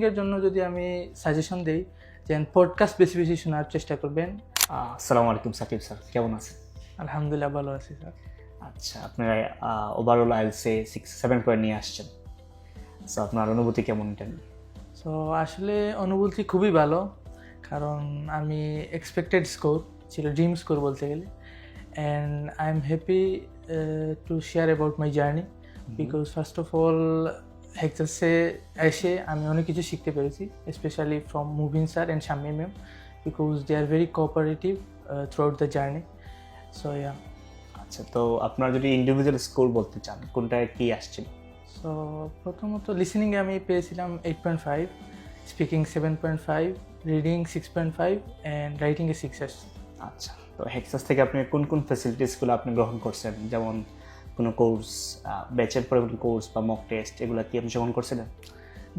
লিসেনিংয়ের জন্য যদি আমি সাজেশন দিই যে পডকাস্ট বেশি বেশি শোনার চেষ্টা করবেন। আসসালামু আলাইকুম সাকিব স্যার কেমন আছেন? আলহামদুলিল্লাহ ভালো আছি স্যার আচ্ছা আপনারা overall IELTS six seven point নিয়ে আসছেন। সো আপনার অনুভূতি কেমন এটা সো আসলে অনুভূতি খুবই ভালো কারণ আমি এক্সপেক্টেড স্কোর ছিল ড্রিম স্কোর বলতে গেলে। And I am happy to share about my journey because first of all হেক্সাসে এসে আমি অনেক কিছু শিখতে পেরেছি specially from মুভিন sir and Shammi ma'am because they are very cooperative throughout the journey so yeah আচ্ছা তো আপনার যদি ইন্ডিভিজুয়াল স্কোর বলতে চান কোনটায় কি আসছিল? সো প্রথমত লিসেনিংয়ে আমি পেয়েছিলাম eight point five speaking seven point five reading six point five and রাইটিংয়ে six আসছে। আচ্ছা তো হেক্সাস থেকে আপনি কোন কোন ফ্যাসিলিটিসগুলো আপনি গ্রহণ করছেন? যেমন কোনো কোর্স ব্যাচের পরে কোর্স বা মক টেস্ট এগুলো কি আপনি গ্রহণ করছিলেন?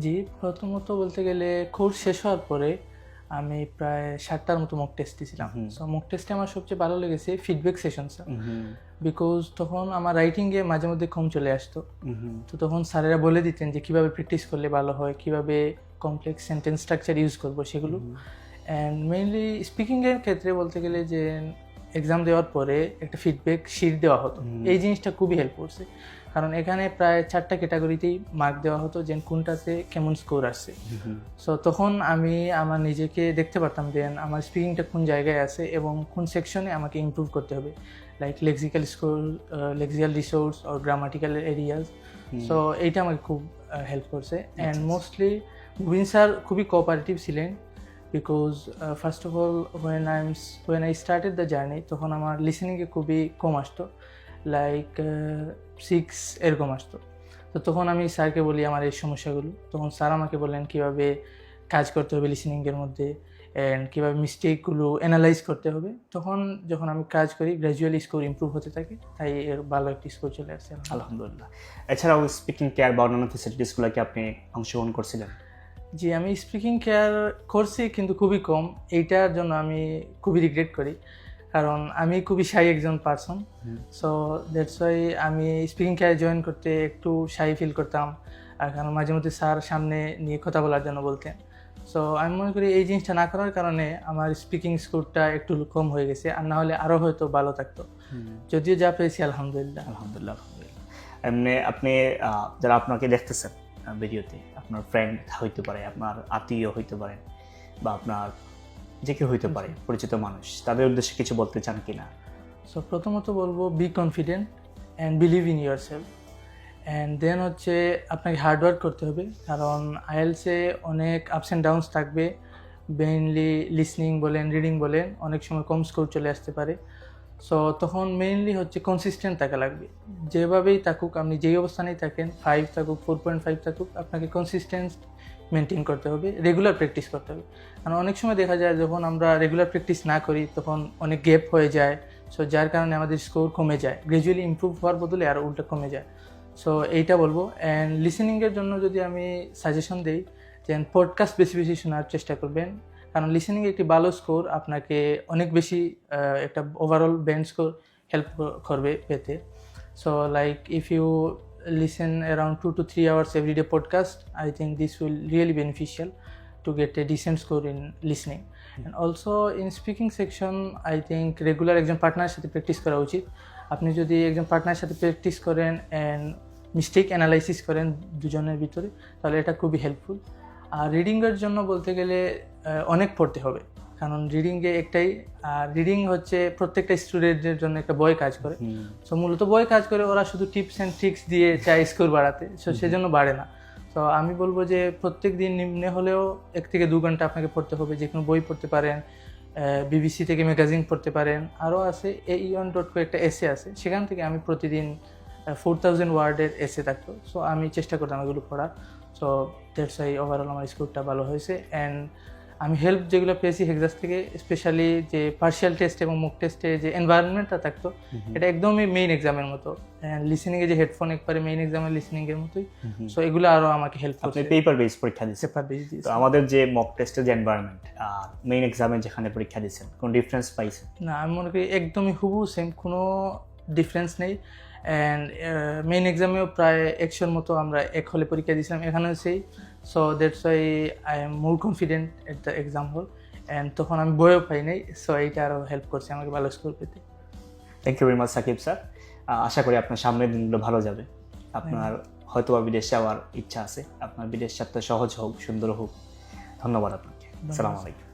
জি প্রথমত বলতে গেলে কোর্স শেষ হওয়ার পরে আমি প্রায় ষাটটার মতো মক টেস্ট দিয়েছিলাম সো মক টেস্টে আমার সবচেয়ে ভালো লেগেছে ফিডব্যাক সেশন স্যার বিকজ তখন আমার রাইটিংয়ে মাঝে মধ্যে কম চলে আসতো। তো তখন স্যারেরা বলে দিতেন যে কীভাবে প্র্যাকটিস করলে ভালো হয় কীভাবে কমপ্লেক্স সেন্টেন্স স্ট্রাকচার ইউজ করব সেগুলো। অ্যান্ড মেইনলি স্পিকিংয়ের ক্ষেত্রে বলতে গেলে যে এক্সাম দেওয়ার পরে একটা ফিডব্যাক শিট দেওয়া হতো। এই জিনিসটা খুবই হেল্প করছে। কারণ এখানে প্রায় চারটা ক্যাটাগরিতেই মার্ক দেওয়া হতো যে কোনটাতে কেমন স্কোর আসছে সো তখন আমি আমার নিজেকে দেখতে পারতাম যে আমার স্পিকিংটা কোন জায়গায় আছে এবং কোন সেকশনে আমাকে ইমপ্রুভ করতে হবে। Like lexical score lexical resource or grammatical areas so এইটা আমাকে খুব হেল্প করছে। অ্যান্ড। মোস্টলি মুবিন স্যার খুবই কোঅপারেটিভ ছিলেন। Because first of all when I when I started the journey তখন আমার লিসেনিংয়ে খুবই কম আসতো। লাইক সিক্স এরকম আসতো। তো তখন আমি স্যারকে বলি আমার এই সমস্যাগুলো। তখন স্যার আমাকে বললেন, কীভাবে কাজ করতে হবে লিসেনিংয়ের মধ্যে? অ্যান্ড কীভাবে মিস্টেকগুলো অ্যানালাইজ করতে হবে? তখন যখন আমি কাজ করি গ্র্যাজুয়ালি স্কোর ইমপ্রুভ হতে থাকে। তাই এর ভালো একটি স্কোর চলে আসছে। আলহামদুলিল্লাহ। এছাড়াও স্পিকিং কেয়ার বা অন্যান্য ফেসিলিটিসগুলো কি আপনি অংশগ্রহণ করছিলেন? জি আমি স্পিকিং কেয়ার করছি কিন্তু খুবই কম এইটার জন্য আমি খুবই রিগ্রেট করি। কারণ আমি খুবই শাই একজন পার্সন সো দ্যাটস ওয়াই আমি স্পিকিং কেয়ার জয়েন করতে একটু শাই ফিল করতাম। আর কারণ মাঝে মধ্যে স্যার সামনে নিয়ে কথা বলার জন্য বলতেন। সো আমি মনে করি এই জিনিসটা না করার কারণে আমার স্পিকিং স্কোরটা একটু কম হয়ে গেছে আর না হলে আরও হয়তো ভালো থাকতো। যদিও যা পেয়েছি আলহামদুলিল্লাহ। আলহামদুলিল্লাহ আলহামদুলিল্লাহ। এমনি আপনি যারা আপনাকে দেখতেছেন ভিডিওতে আপনার ফ্রেন্ড হইতে পারে আপনার আত্মীয় হইতে পারে বা আপনার যে কেউ হইতে পারে পরিচিত মানুষ তাদের উদ্দেশ্যে কিছু বলতে চান কিনা? সো প্রথমত বলব be confident and believe in yourself and then হচ্ছে আপনাকে হার্ডওয়ার্ক করতে হবে। কারণ আইএলসে অনেক আপস অ্যান্ড ডাউনস থাকবে। মেইনলি লিসনিং বলেন রিডিং বলেন অনেক সময় কম স্কোর চলে আসতে পারে। সো তখন মেইনলি হচ্ছে কনসিস্টেন্ট থাকা লাগবে। যেভাবেই থাকুক, আপনি যেই অবস্থানেই থাকেন ফাইভ থাকুক ফোর পয়েন্ট ফাইভ থাকুক, আপনাকে কনসিস্টেন্স মেনটেন করতে হবে রেগুলার প্র্যাকটিস করতে হবে। কারণ অনেক সময় দেখা যায়, যখন আমরা রেগুলার প্র্যাকটিস না করি, তখন অনেক গ্যাপ হয়ে যায়। সো যার কারণে আমাদের স্কোর কমে যায়। গ্রাজুয়ালি ইমপ্রুভ হওয়ার বদলে আরও উল্টা কমে যায়। সো এইটা বলব। অ্যান্ড লিসেনিংয়ের জন্য যদি আমি সাজেশন দিই যে পডকাস্ট বেশি বেশি শোনার চেষ্টা করবেন। কারণ লিসেনিং একটি ভালো স্কোর আপনাকে অনেক বেশি একটা ওভারঅল ব্যান্ড স্কোর হেল্প করবে পেতে so like if you around two to three hours every day podcast, i think this will really beneficial to get a decent score in listening. And also, in speaking section, i think regular একজন পার্টনারের সাথে practice করা উচিত। আপনি যদি একজন পার্টনারের সাথে প্র্যাকটিস করেন অ্যান্ড মিস্টেক অ্যানালাইসিস করেন দুজনের ভিতরে, তাহলে এটা খুবই হেল্পফুল আর রিডিংয়ের জন্য বলতে গেলে অনেক পড়তে হবে। কারণ রিডিংয়ে একটাই আর রিডিং হচ্ছে প্রত্যেকটা স্টুডেন্টের জন্য একটা বই কাজ করে। সো মূলত বই কাজ করে ওরা শুধু টিপস অ্যান্ড ট্রিক্স দিয়ে চায় স্কোর বাড়াতে। সো সেজন্য বাড়ে না। তো আমি বলব যে প্রত্যেক দিন নিম্নে হলেও এক থেকে দু ঘণ্টা আপনাকে পড়তে হবে। যে কোনো বই পড়তে পারেন বিবিসি থেকে ম্যাগাজিন পড়তে পারেন। আরও আছে এ ইউন ডট কো একটা এসে আছে। সেখান থেকে আমি প্রতিদিন ফোর থাউজেন্ড ওয়ার্ডের এসে থাকতো। সো আমি চেষ্টা করতাম এগুলো পড়ার। সো দ্যাটস ওয়াই ওভারঅল আমার স্কোরটা ভালো হয়েছে। অ্যান্ড আমি হেল্প যেগুলো পেয়েছি হেক্সাস থেকে স্পেশালি যে পার্শিয়াল টেস্ট এবং মুক টেস্টে যে এনভায়রনমেন্টটা থাকতো এটা একদমই মেইন এক্সামের মতো। লিসেনিংয়ে যে হেডফোন একবারে মেইন এক্সামের লিসেনিংয়ের মতোই। সো এগুলো আরও আমাকে হেল্প আপনি পেপার বেস পরীক্ষা দিচ্ছেন পেপার বেস তো আমাদের যে মক টেস্টের যে এনভায়রনমেন্ট মেইন এক্সামে যেখানে পরীক্ষা দিচ্ছেন কোন ডিফারেন্স পাইছেন? না আমি মনে করি একদমই হুবু সেম কোনো ডিফারেন্স নেই। অ্যান্ড মেইন এক্সামেও প্রায় একশোর মতো আমরা এক হলে পরীক্ষা দিয়েছিলাম এখানেও সেই। So that's why I am more confident at the exam hall and তখন আমি বইও পাই নাই সো এইটা আরও হেল্প করছে আমাকে ভালো স্কোর পেতে। Thank you very much Sakib sir আশা করি আপনার সামনের দিনগুলো ভালো যাবে। আপনার হয়তো বা বিদেশ যাওয়ার ইচ্ছা আছে। আপনার বিদেশ যাত্রা সহজ হোক সুন্দর হোক। ধন্যবাদ আপনাকে। আসসালামু আলাইকুম।